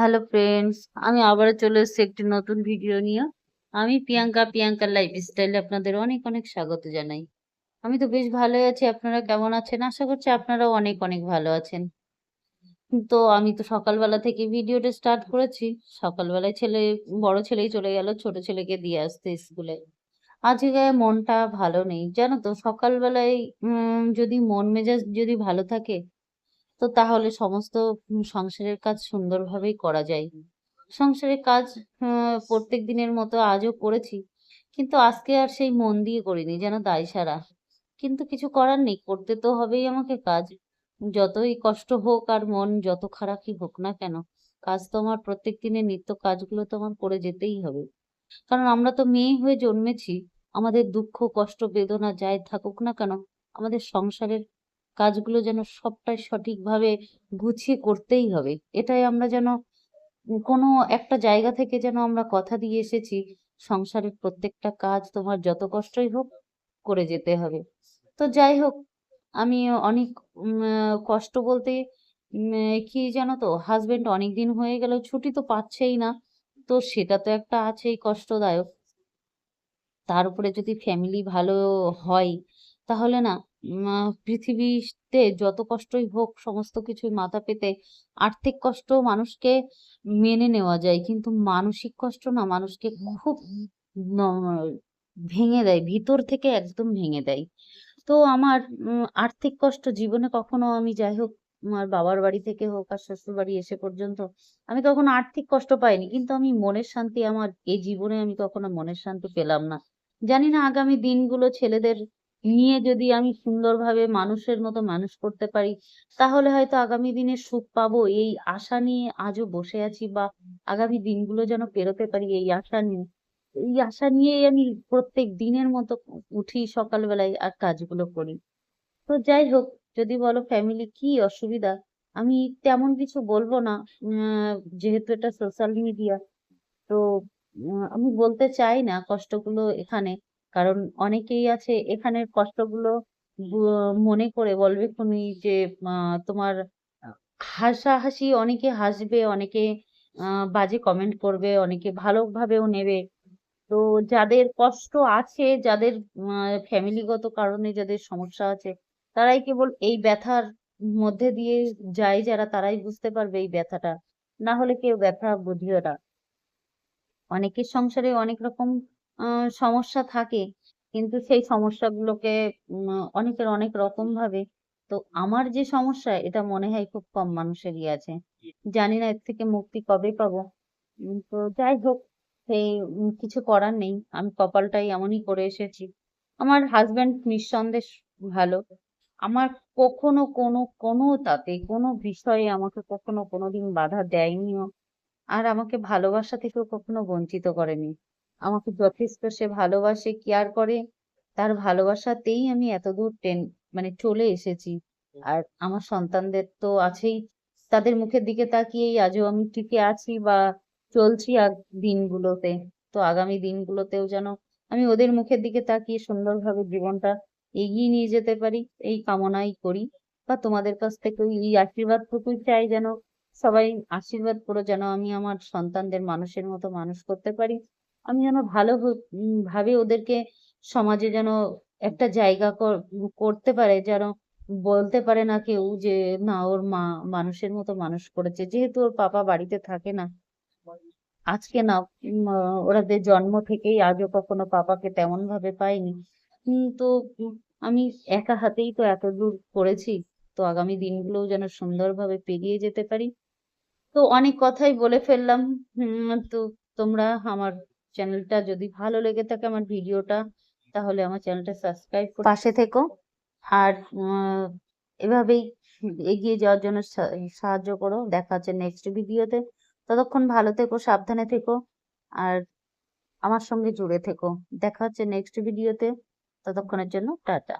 Hello friends আমি আবারও চলে এসেছি একটি নতুন ভিডিও নিয়ে। আমি প্রিয়াঙ্কা, প্রিয়াঙ্কার লাইফ স্টাইলে আপনাদের অনেক অনেক স্বাগত জানাই। আমি তো বেশ ভালোই আছি। আপনারা কেমন আছেন? আশা করছি আপনারাও অনেক অনেক ভালো আছেন। তো আমি তো সকালবেলা থেকে ভিডিওটা স্টার্ট করেছি। সকালবেলায় ছেলে, বড় ছেলেই চলে গেল, ছোট ছেলেকে দিয়ে আসতে স্কুলে আজকে মনটা ভালো নেই। জানো তো, সকালবেলায় যদি মন মেজাজ যদি ভালো থাকে তো তাহলে সমস্ত সংসারের কাজ সুন্দরভাবেই করা যায়। সংসারের কাজ প্রত্যেক দিনের মতো আজও করেছি, কিন্তু আজকে আর সেই মন দিয়ে করিনি যেন দায় সারা। কিন্তু কিছু করার নেই, করতে তো হবেই আমাকে কাজ। যতই কষ্ট হোক আর মন যত খারাপই হোক না কেন, কাজ তো আমার প্রত্যেক দিনের নিত্য কাজগুলো তো আমার করে যেতেই হবে। কারণ আমরা তো মেয়ে হয়ে জন্মেছি, আমাদের দুঃখ, কষ্ট, বেদনা যাই থাকুক না কেন, আমাদের সংসারের কাজগুলো যেন সবটাই সঠিকভাবে গুছিয়ে করতেই হবে। এটাই আমরা যেন, কোনো একটা জায়গা থেকে যেন আমরা কথা দিয়ে এসেছি, সংসারের প্রত্যেকটা কাজ তোমার যত কষ্টই হোক করে যেতে হবে। তো যাই হোক, আমি অনেক কষ্ট বলতে কি জানো তো হাজবেন্ড অনেক দিন হয়ে গেল, ছুটি তো পাচ্ছেই না, তো সেটা তো একটা আছেই কষ্টদায়ক। তার উপরে যদি ফ্যামিলি ভালো হয়, তাহলে না পৃথিবীতে যত কষ্টই হোক, সমস্ত কিছু মাথা পেতে আর্থিক কষ্ট মানুষকে মেনে নেওয়া যায়। কিন্তু মানসিক কষ্ট না মানুষকে খুব ভেঙে দেয়, ভিতর থেকে একদম ভেঙে দেয়। তো আমার আর্থিক কষ্ট জীবনে কখনো আমি যাই হোক, আমার বাবার বাড়ি থেকে হোক আর শ্বশুর বাড়ি এসে পর্যন্ত আমি কখনো আর্থিক কষ্ট পাইনি। কিন্তু আমি মনের শান্তি, আমার এই জীবনে আমি কখনো মনের শান্তি পেলাম না। জানি না আগামী দিনগুলো ছেলেদের নিয়ে যদি আমি সুন্দরভাবে মানুষের মতো মানুষ করতে পারি, তাহলে হয়তো আগামী দিনে সুখ পাবো। এই আশা নিয়ে আজও বসে আছি বা আগামী দিনগুলো যেন পেরোতে পারি এই আশা নিয়ে। এই আশা নিয়েই আমি প্রত্যেক দিনের মতো উঠি সকালবেলায় আর কাজগুলো করি। তো যাই হোক, যদি বলো ফ্যামিলি কি অসুবিধা? আমি তেমন কিছু বলব না। যেহেতু এটা সোশ্যাল মিডিয়া তো আমি বলতে চাই না কষ্টগুলো এখানে। কারণ অনেকেই আছে এখানের কষ্টগুলো মনে করে বলবে খুনি যে তোমার হাসাহাসি অনেকে হাসবে, অনেকে বাজে কমেন্ট করবে, অনেকে ভালোভাবেও নেবে। তো যাদের কষ্ট আছে, যাদের ফ্যামিলিগত কারণে যাদের সমস্যা আছে, তারাই কেবল এই ব্যথার মধ্যে দিয়ে যায় যারা, তারাই বুঝতে পারবে এই ব্যথাটা। না হলে কেউ ব্যথা বুঝিও না। অনেকের সংসারে অনেক রকম সমস্যা থাকে। কিন্তু সেই সমস্যাগুলোকে অনেকের অনেক রকম ভাবে। তো আমার যে সমস্যা, এটা মনে হয় খুব কম মানুষেরই আছে। জানি না এর থেকে মুক্তি কবে পাবো। তো যাই হোক, সেই কিছু করার নেই। আমি কপালটাই এমনই করে এসেছি। আমার হাজবেন্ড নিঃসন্দেহ ভালো। আমার কখনো কোনো কোনো তাতে কোনো বিষয়ে আমাকে কখনো কোনোদিন বাধা দেয়নিও। আর আমাকে ভালোবাসা থেকেও কখনো বঞ্চিত করেনি। আমাকে যথেষ্ট সে ভালোবাসে কেয়ার করে। তার ভালোবাসাতেই আমি এতদূর টেন মানে চলে এসেছি। আর আমার সন্তানদের তো আছেই। তাদের মুখের দিকে তাকিয়েই আজও আমি টিকে আছি বা চলছি আর দিনগুলোতে। তো আগামী দিনগুলোতেও যেন আমি ওদের মুখের দিকে তাকিয়ে সুন্দরভাবে জীবনটা এগিয়ে নিয়ে যেতে পারি এই কামনাই করি। বা তোমাদের কাছ থেকে এই আশীর্বাদটুকুই চাই যেন সবাই আশীর্বাদ করো যেন আমি আমার সন্তানদের মানুষের মতো মানুষ করতে পারি। আমি যেন ভালো ভাবে ওদেরকে সমাজে যেন একটা জায়গা কর- করতে পারে, যেন বলতে পারে না কেউ যে, না, ওর মা মানুষের মতো মানুষ করেছে। যেহেতু ওর পাপা বাড়িতে থাকে না। আজকে না ওরাদের জন্ম থেকেই আজও কখনো পাপাকে তেমন ভাবে পাইনি তো, আমি একা হাতেই তো এত দূর করেছি তো আগামী দিনগুলোও যেন সুন্দরভাবে পেরিয়ে যেতে পারি। তো অনেক কথাই বলে ফেললাম। হুম তো তোমরা আমার চ্যানেলটা যদি ভালো লেগে থাকে আমার ভিডিওটা তাহলে আমার চ্যানেলটা সাবস্ক্রাইব করে পাশে থেকো। আর এভাবেই এগিয়ে যাওয়ার জন্য সাহায্য করো। দেখা হচ্ছে নেক্সট ভিডিওতে ততক্ষণ ভালো থেকো সাবধানে থেকো আর আমার সঙ্গে জুড়ে থেকো। দেখা হচ্ছে নেক্সট ভিডিওতে ততক্ষণের জন্য টাটা।